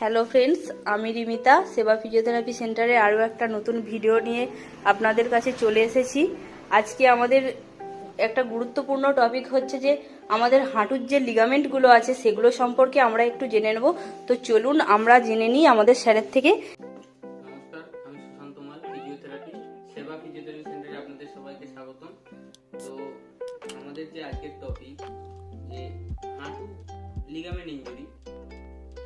Hello friends আমি রিমিতা, সেবা physiotherapy সেন্টারে আরও একটা নতুন ভিডিও নিয়ে আপনাদের কাছে চলে এসেছি। আজকে আমাদের একটা গুরুত্বপূর্ণ টপিক হচ্ছে যে, আমাদের হাঁটুর যে লিগামেন্টগুলো আছে, সেগুলো সম্পর্কে আমরা একটু জেনে নেব। তো চলুন, আমরা জেনে নিই আমাদের স্যারের থেকে। আমাদের যে আজকের টপিক যে হাঁটু লিগামেন্ট ইনজুরি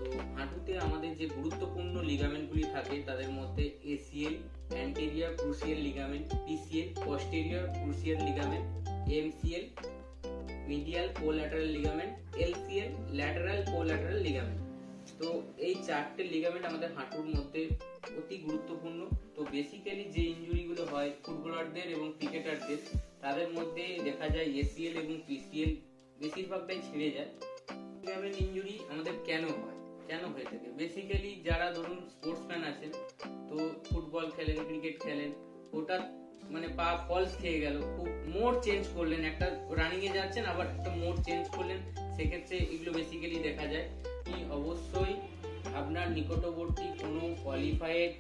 তো হাঁটুতে আমাদের যে গুরুত্বপূর্ণ লিগামেন্টগুলি থাকে, তাদের মধ্যে ACL anterior cruciate ligament, PCL posterior cruciate ligament, MCL, medial collateral ligament, LCL, lateral collateral ligament. তো এই চারটে লিগামেন্ট আমাদের হাঁটুর মধ্যে অতি গুরুত্বপূর্ণ। তো বেসিক্যালি যে ইনজুরিগুলো হয় ফুটবলারদের এবং ক্রিকেটারদের, তাদের মধ্যে দেখা যায় এসিএল এবং পিসিএল বেশিরভাগটাই ছিঁড়ে যায়। লিগামেন্ট ইনজুরি আমাদের কেন হয়? কেন হয়ে থাকে? বেসিক্যালি যারা ধরুন স্পোর্টসম্যান আছেন, তো ফুটবল খেলেন ক্রিকেট খেলেন, ওটা মানে পা ফলস খেয়ে গেল। খুব মোড চেঞ্জ করলেন, একটা রানিং এ যাচ্ছেন, আবার একটা মোড চেঞ্জ করলেন। সেক্ষেত্রে এগুলো বেসিক্যালি দেখা যায় আপনি অবশ্যই আপনার নিকটবর্তী কোনো কোয়ালিফাইড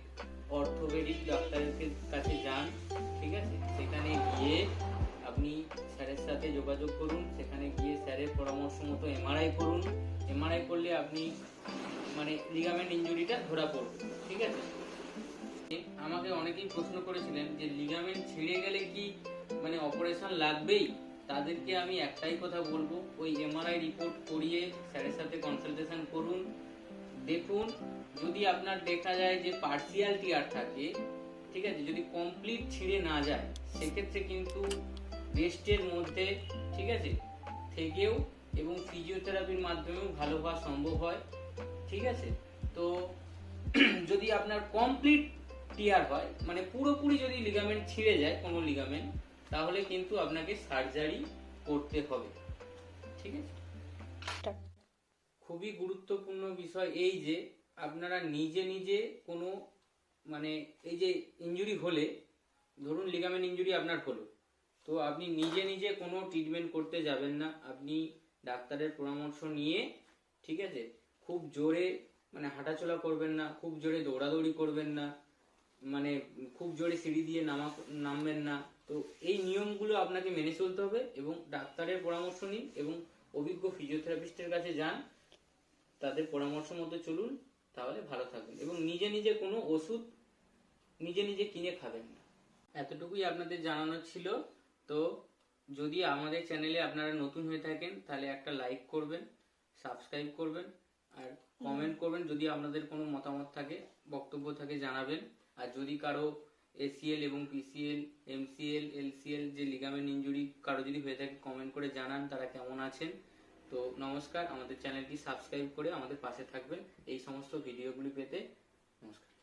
অর্থোপেডিক ডাক্তারের কাছে যান, ঠিক আছে? সেখানে গিয়ে আপনি স্যারের সাথে যোগাযোগ করুন, সেখানে গিয়ে স্যারের পরামর্শ মতো এমআরআই করুন। এমআরআই করলে আপনি মানে লিগামেন্ট ইনজুরিটা ধরা পড়বে, ঠিক আছে? আমাকে অনেকেই প্রশ্ন করেছিলেন যে লিগামেন্ট ছিঁড়ে গেলে কি মানে অপারেশন লাগবেই? তাদেরকে আমি একটাই কথা বলব, ওই এমআরআই রিপোর্ট করিয়ে স্যারের সাথে কনসালটেশন করুন, দেখুন, যদি আপনার দেখা যায় যে পার্সিয়াল টিয়ার থাকে, ঠিক আছে, যদি কমপ্লিট ছিঁড়ে না যায়, সেক্ষেত্রে কিন্তু রেস্টের মধ্যে, ঠিক আছে, থেকেও এবং ফিজিওথেরাপির মাধ্যমেও ভালো হওয়া সম্ভব হয়। ঠিক আছে? তো যদি আপনার কমপ্লিট টিয়ার হয় মানে পুরোপুরি যদি লিগামেন্ট ছিঁড়ে যায় কোনো লিগামেন্ট তাহলে কিন্তু আপনাকে সার্জারি করতে হবে। ঠিক আছে? খুবই গুরুত্বপূর্ণ বিষয় এই যে আপনারা নিজে নিজে কোনো মানে এই যে ইনজুরি হলে ধরুন লিগামেন্ট ইঞ্জুরি আপনার হলো তো আপনি নিজে নিজে কোনো ট্রিটমেন্ট করতে যাবেন না। আপনি ডাক্তারের পরামর্শ নিয়ে ঠিক আছে? খুব জোরে মানে হাঁটাচলা করবেন না, খুব জোরে দৌড়াদৌড়ি করবেন না মানে খুব জোরে সিঁড়ি দিয়ে নামা, নামবেন না। তো এই নিয়মগুলো আপনাকে মেনে চলতে হবে এবং ডাক্তারের পরামর্শ নিন এবং অভিজ্ঞ ফিজিওথেরাপিস্টের কাছে যান, তাদের পরামর্শ মতো চলুন, তাহলে ভালো থাকবেন। এবং নিজে নিজে কোনো ওষুধ নিজে নিজে কিনে খাবেন না। এতটুকুই আপনাদের জানানো ছিল। তো যদি আমাদের চ্যানেলে আপনারা নতুন হয়ে থাকেন, তাহলে একটা লাইক করবেন, সাবস্ক্রাইব করবেন। আর কমেন্ট করবেন যদি আপনাদের কোনো মতামত থাকে, বক্তব্য থাকে, জানাবেন। আর যদি কারও এসিএল এবং পিসিএল এমসিএল এলসিএল যে লিগামেন্ট ইঞ্জুরি কারও যদি হয়ে থাকে কমেন্ট করে জানান তারা কেমন আছেন। তো নমস্কার, আমাদের চ্যানেলটি সাবস্ক্রাইব করে আমাদের পাশে থাকবেন। এই সমস্ত ভিডিওগুলি পেতে নমস্কার।